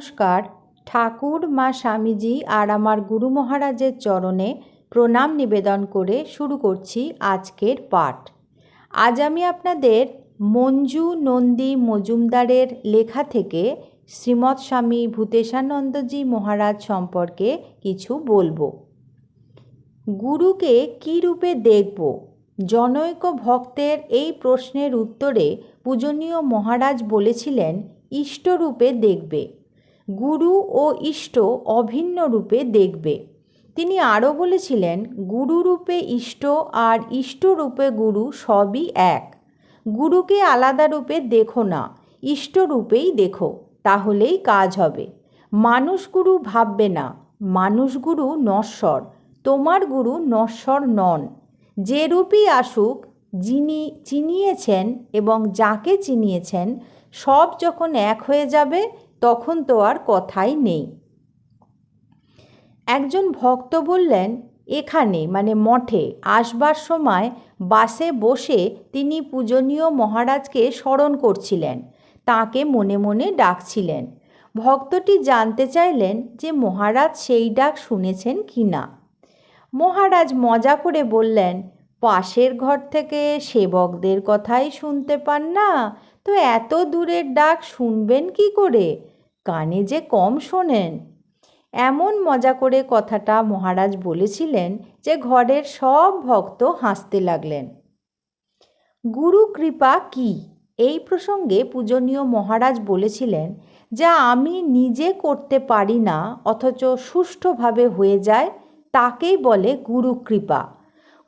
নমস্কার। ঠাকুর, মা স্বামীজি আর আমার গুরু মহারাজের চরণে প্রণাম নিবেদন করে শুরু করছি আজকের পাঠ। আজ আমি আপনাদের মঞ্জু নন্দী মজুমদারের লেখা থেকে শ্রীমৎ স্বামী ভূতেশানন্দজি মহারাজ সম্পর্কে কিছু বলব। গুরুকে কী রূপে দেখব? জনৈক ভক্তের এই প্রশ্নের উত্তরে পূজনীয় মহারাজ বলেছিলেন ইষ্টরূপে দেখবে। গুরু ও ইষ্ট অভিন্ন রূপে দেখবে। তিনি আরও বলেছিলেন গুরুরূপে ইষ্ট আর ইষ্টরূপে গুরু সবই এক। গুরুকে আলাদা রূপে দেখো না ইষ্টরূপেই দেখো, তাহলেই কাজ হবে। মানুষ গুরু ভাববে না, মানুষ গুরু নশ্বর, তোমার গুরু নশ্বর নন। যে রূপই আসুক, যিনি চিনিয়েছেন এবং যাকে চিনিয়েছেন, সব যখন এক হয়ে যাবে তখন তো আর কথাই নেই। একজন ভক্ত বললেন, এখানে মানে মঠে, আসবার সময় বাসে বসে তিনি পূজনীয় মহারাজকে স্মরণ করছিলেন, তাকে মনে মনে ডাকছিলেন। ভক্তটি জানতে চাইলেন যে মহারাজ সেই ডাক শুনেছেন কি না। মহারাজ মজা করে বললেন, পাশের ঘর থেকে সেবকদের কথাই শুনতে পান না তো এত দূরের ডাক শুনবেন কি করে? কানে যে কম শোনেন। এমন মজা করে কথাটা মহারাজ বলেছিলেন যে ঘরের সব ভক্ত হাসতে লাগলেন। গুরু কৃপা কি? এই প্রসঙ্গে পূজনীয় মহারাজ বলেছিলেন যা আমি নিজে করতে পারি না, অথচ সুষ্ঠুভাবে হয়ে যায়, তাকেই বলে গুরু কৃপা।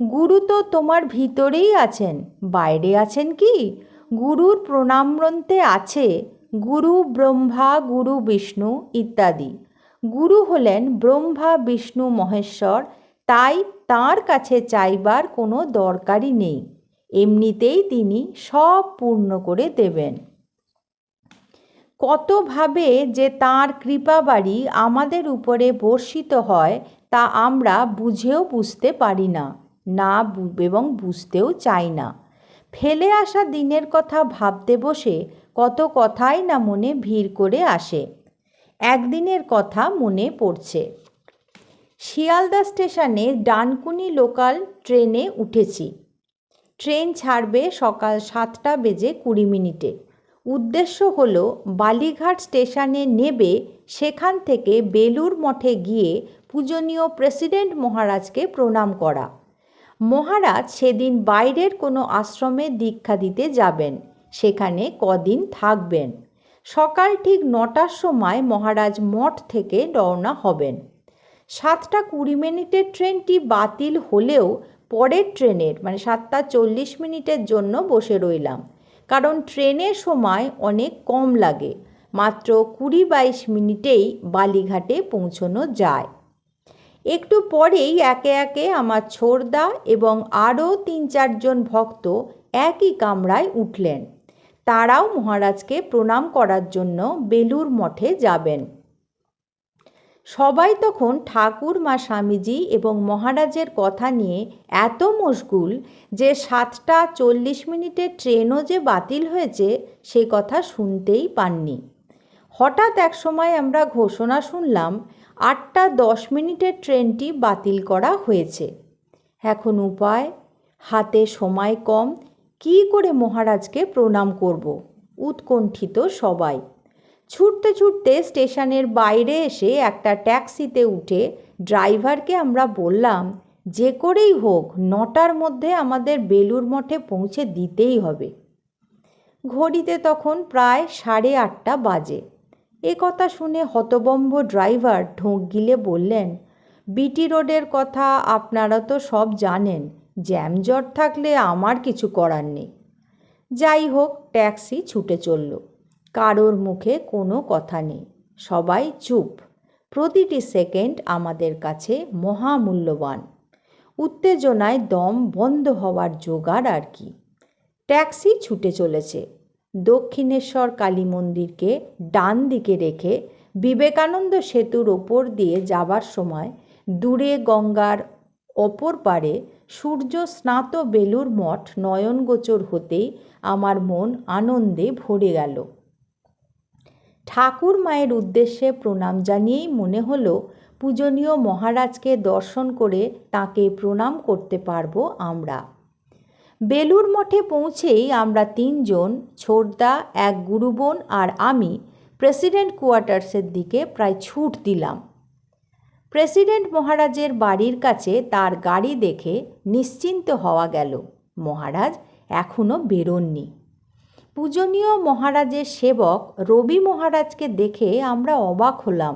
গুরু তো তোমার ভিতরেই আছেন, বাইরে আছেন কি? গুরুর প্রণামগ্রন্থে আছে গুরু ব্রহ্মা গুরু বিষ্ণু ইত্যাদি। গুরু হলেন ব্রহ্মা বিষ্ণু মহেশ্বর, তাই তার কাছে চাইবার কোনো দরকারই নেই। এমনিতেই তিনি সব পূর্ণ করে দেবেন। কতভাবে যে তাঁর কৃপাবাড়ি আমাদের উপরে বর্ষিত হয় তা আমরা বুঝেও বুঝতে পারি না না এবং বুঝতেও চাই না। ফেলে আসা দিনের কথা ভাবতে বসে কত কথাই না মনে ভিড় করে আসে। একদিনের কথা মনে পড়ছে। শিয়ালদা স্টেশনে ডানকুনি লোকাল ট্রেনে উঠেছি। ট্রেন ছাড়বে সকাল সাতটা বেজে কুড়ি মিনিটে। উদ্দেশ্য হল বালিঘাট স্টেশনে নেবে সেখান থেকে বেলুর মঠে গিয়ে পূজনীয় প্রেসিডেন্ট মহারাজকে প্রণাম করা। মহারাজ সেদিন বাইরের কোনো আশ্রমে দীক্ষা দিতে যাবেন, সেখানে কদিন থাকবেন। সকাল ঠিক নটার সময় মহারাজ মঠ থেকে রওনা হবেন। সাতটা কুড়ি মিনিটের ট্রেনটি বাতিল হলেও পরের ট্রেনের মানে সাতটা চল্লিশ মিনিটের জন্য বসে রইলাম, কারণ ট্রেনের সময় অনেক কম লাগে, মাত্র কুড়ি বাইশ মিনিটেই বালিঘাটে পৌঁছনো যায়। একটু পরেই একে একে আমার ছোড়দা এবং আরও তিন চারজন ভক্ত একই কামরায় উঠলেন। তারাও মহারাজকে প্রণাম করার জন্য বেলুর মঠে যাবেন। সবাই তখন ঠাকুর, মা স্বামীজি এবং মহারাজের কথা নিয়ে এত মশগুল যে সাতটা চল্লিশ মিনিটের ট্রেনও যে বাতিল হয়েছে সে কথা শুনতেই পাননি। হঠাৎ এক সময় আমরা ঘোষণা শুনলাম আটটা দশ মিনিটের ট্রেনটি বাতিল করা হয়েছে। এখন উপায়, হাতে সময় কম, কি করে মহারাজকে প্রণাম করব? উৎকণ্ঠিত সবাই। ছুটতে ছুটতে স্টেশনের বাইরে এসে একটা ট্যাক্সিতে উঠে ড্রাইভারকে আমরা বললাম, যে করেই হোক, নটার মধ্যে আমাদের বেলুর মঠে পৌঁছে দিতেই হবে। ঘড়িতে তখন প্রায় সাড়ে আটটা বাজে। এ কথা শুনে হতবম্ব ড্রাইভার ঢোক গিলে বললেন, বিটি রোডের কথা আপনারা তো সব জানেন, জ্যামজট থাকলে আমার কিছু করার নেই। যাই হোক, ট্যাক্সি ছুটে চলল। কারোর মুখে কোনো কথা নেই। সবাই চুপ। প্রতিটি সেকেন্ড আমাদের কাছে মহামূল্যবান। উত্তেজনায় দম বন্ধ হওয়ার জোগাড় আর কি। ট্যাক্সি ছুটে চলেছে। দক্ষিণেশ্বর কালী মন্দিরকে ডান দিকে রেখে বিবেকানন্দ সেতুর ওপর দিয়ে যাবার সময় দূরে গঙ্গার অপর পারে সূর্য স্নাত বেলুর মঠ নয়নগোচর হতেই আমার মন আনন্দে ভরে গেল। ঠাকুর মায়ের উদ্দেশ্যে প্রণাম জানিয়েই মনে হলো, পূজনীয় মহারাজকে দর্শন করে তাকে প্রণাম করতে পারব আমরা। বেলুর মঠে পৌঁছেই আমরা তিনজন, ছোটদা, এক গুরুবোন আর আমি প্রেসিডেন্ট কোয়ার্টার্সের দিকে প্রায় ছুট দিলাম। প্রেসিডেন্ট মহারাজের বাড়ির কাছে তার গাড়ি দেখে নিশ্চিন্ত হওয়া গেল, মহারাজ এখনও বেরোননি। পূজনীয় মহারাজের সেবক রবি মহারাজকে দেখে আমরা অবাক হলাম।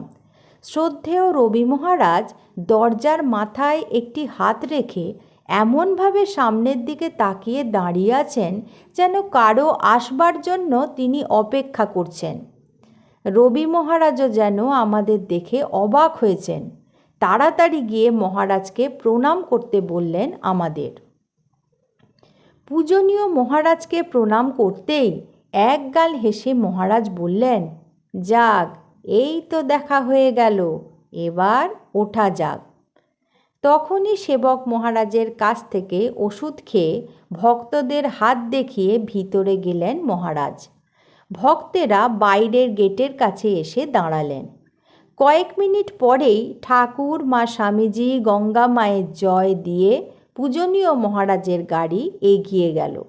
শ্রদ্ধেয় রবি মহারাজ দরজার মাথায় একটি হাত রেখে এমনভাবে সামনের দিকে তাকিয়ে দাঁড়িয়ে আছেন যেন কারও আসবার জন্য তিনি অপেক্ষা করছেন। রবি মহারাজও যেন আমাদের দেখে অবাক হয়েছেন। তাড়াতাড়ি গিয়ে মহারাজকে প্রণাম করতে বললেন আমাদের। পূজনীয় মহারাজকে প্রণাম করতেই এক গাল হেসে মহারাজ বললেন, যাক, এই তো দেখা হয়ে গেল, এবার ওঠা যাক। তখনই সেবক মহারাজের কাছ থেকে ওষুধ খেয়ে ভক্তদের হাত দেখিয়ে ভিতরে গেলেন মহারাজ। ভক্তেরা বাইরের গেটের কাছে এসে দাঁড়ালেন। কয়েক মিনিট পরেই ঠাকুর, মা স্বামীজি, গঙ্গা মায়ের জয় দিয়ে পূজনীয় মহারাজের গাড়ি এগিয়ে গেল।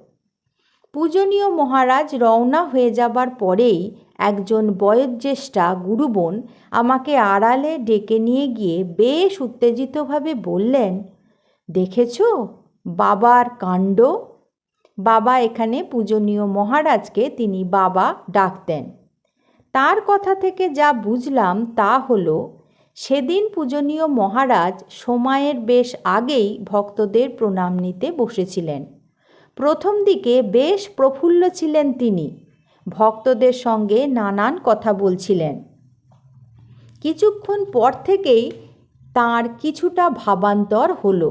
পূজনীয় মহারাজ রওনা হয়ে যাবার পরেই একজন বয়োজ্যেষ্ঠা গুরুবোন আমাকে আড়ালে ডেকে নিয়ে গিয়ে বেশ উত্তেজিতভাবে বললেন, দেখেছ বাবার কাণ্ড? বাবা এখানে পূজনীয় মহারাজকে তিনি বাবা ডাকতেন। তার কথা থেকে যা বুঝলাম তা হলো, সেদিন পূজনীয় মহারাজ সময়ের বেশ আগেই ভক্তদের প্রণাম নিতে বসেছিলেন। প্রথম দিকে বেশ প্রফুল্ল ছিলেন তিনি। ভক্তদের সঙ্গে নানান কথা বলছিলেন। কিছুক্ষণ পর থেকেই তার কিছুটা ভাবান্তর হলো।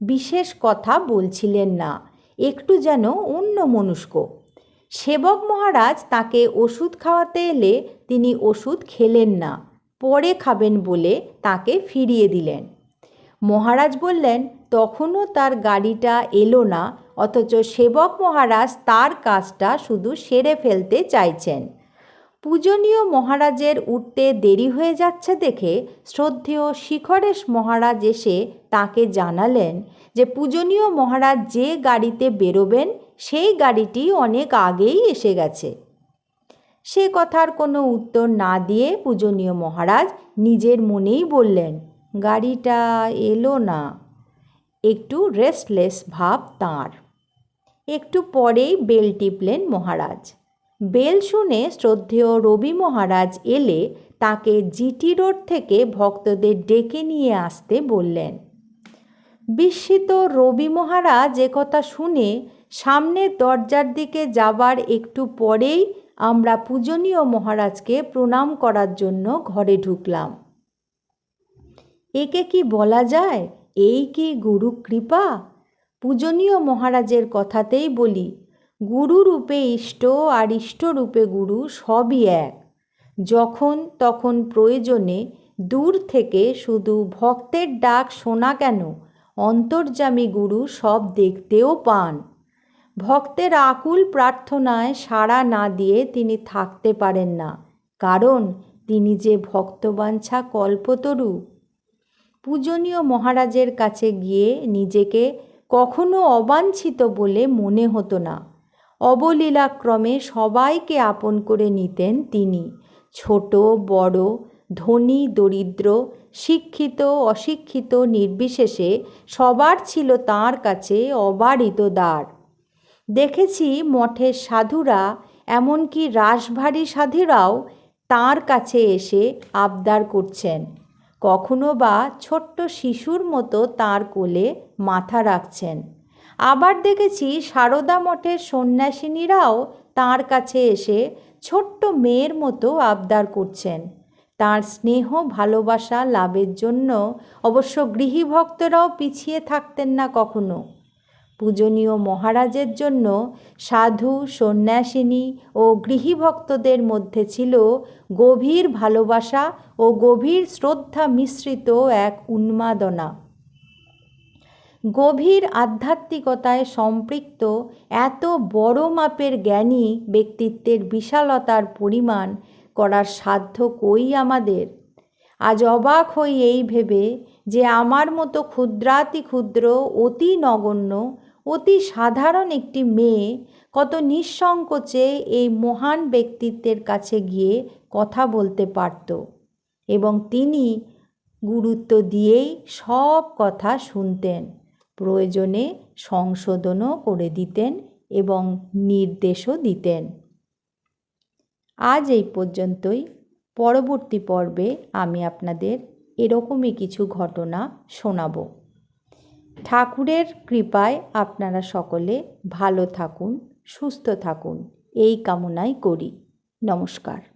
বিশেষ কথা বলছিলেন না, একটু যেন অন্য মনুষ্ক সেবক মহারাজ তাকে ওষুধ খাওয়াতে এলে তিনি ওষুধ খেলেন না, পরে খাবেন বলে তাকে ফিরিয়ে দিলেন। মহারাজ বললেন, তখনও তার গাড়িটা এলো না অথচ সেবক মহারাজ তার কাজটা শুধু সেরে ফেলতে চাইছেন। পূজনীয় মহারাজের উঠতে দেরি হয়ে যাচ্ছে দেখে শ্রদ্ধেয় শিখরেশ মহারাজ এসে তাকে জানালেন যে পূজনীয় মহারাজ যে গাড়িতে বেরোবেন, সেই গাড়িটি অনেক আগেই এসে গেছে। সে কথার কোনো উত্তর না দিয়ে পূজনীয় মহারাজ নিজের মনেই বললেন, গাড়িটা এলো না। একটু রেস্টলেস ভাব তাঁর। একটু পরেই বেল টিপলেন মহারাজ। বেল শুনে শ্রদ্ধেয় রবি মহারাজ এলে তাকে জিটি রোড থেকে ভক্তদের ডেকে নিয়ে আসতে বললেন, বিস্মিত রবি মহারাজ কথা শুনে সামনের দরজার দিকে যাবার একটু পরেই আমরা পূজনীয় মহারাজকে প্রণাম করার জন্য ঘরে ঢুকলাম। একে কি বলা যায়? এই কি গুরু কৃপা পূজনীয় মহারাজের কথাতেই বলি, গুরু রূপে ইষ্ট আর ইষ্টরূপে গুরু সবই এক। যখন তখন প্রয়োজনে দূর থেকে শুধু ভক্তের ডাক শোনা কেন অন্তর্জামী গুরু সব দেখতেও পান। ভক্তের আকুল প্রার্থনায় সাড়া না দিয়ে তিনি থাকতে পারেন না, কারণ তিনি যে ভক্তবাঞ্ছা কল্পতরু। পূজনীয় মহারাজের কাছে গিয়ে নিজেকে কখনো অবাঞ্ছিত বলে মনে হতো না। অবলীলাক্রমে সবাইকে আপন করে নিতেন তিনি। ছোট, বড়, ধনী, দরিদ্র, শিক্ষিত, অশিক্ষিত, নির্বিশেষে সবার ছিল তার কাছে অবারিত দ্বার। দেখেছি মঠের সাধুরা, এমনকি রাসভারী সাধুরাও তার কাছে এসে আবদার করছেন। কখনো বা ছোট্ট শিশুর মতো তার কোলে মাথা রাখছেন। আবার দেখেছি সারদা মঠের সন্ন্যাসিনীরাও তার কাছে এসে ছোট্ট মেয়ের মতো আবদার করছেন। তার স্নেহ, ভালোবাসা, লাভের জন্য অবশ্য গৃহীভক্তরাও পিছিয়ে থাকতেন না কখনো। পূজনীয় মহারাজের জন্য সাধু, সন্ন্যাসিনী ও গৃহীভক্তদের মধ্যে ছিল গভীর ভালোবাসা ও গভীর শ্রদ্ধা মিশ্রিত এক উন্মাদনা। গভীর আধ্যাত্মিকতায় সম্পৃক্ত এত বড় মাপের জ্ঞানী ব্যক্তিত্বের বিশালতার পরিমাণ করার সাধ্য কই আমাদের? আজ অবাক হই এই ভেবে যে আমার মতো ক্ষুদ্রাতি ক্ষুদ্র অতি নগণ্য অতি সাধারণ একটি মেয়ে কত নিঃসংকোচে এই মহান ব্যক্তিত্বের কাছে গিয়ে কথা বলতে পারত এবং তিনি গুরুত্ব দিয়েই সব কথা শুনতেন, প্রয়োজনে সংশোধনও করে দিতেন এবং নির্দেশও দিতেন। আজ এই পর্যন্তই। পরবর্তী পর্বে আমি আপনাদের এরকমই কিছু ঘটনা শোনাব। ঠাকুরের কৃপায় আপনারা সকলে ভালো থাকুন সুস্থ থাকুন। এই কামনাই করি। নমস্কার।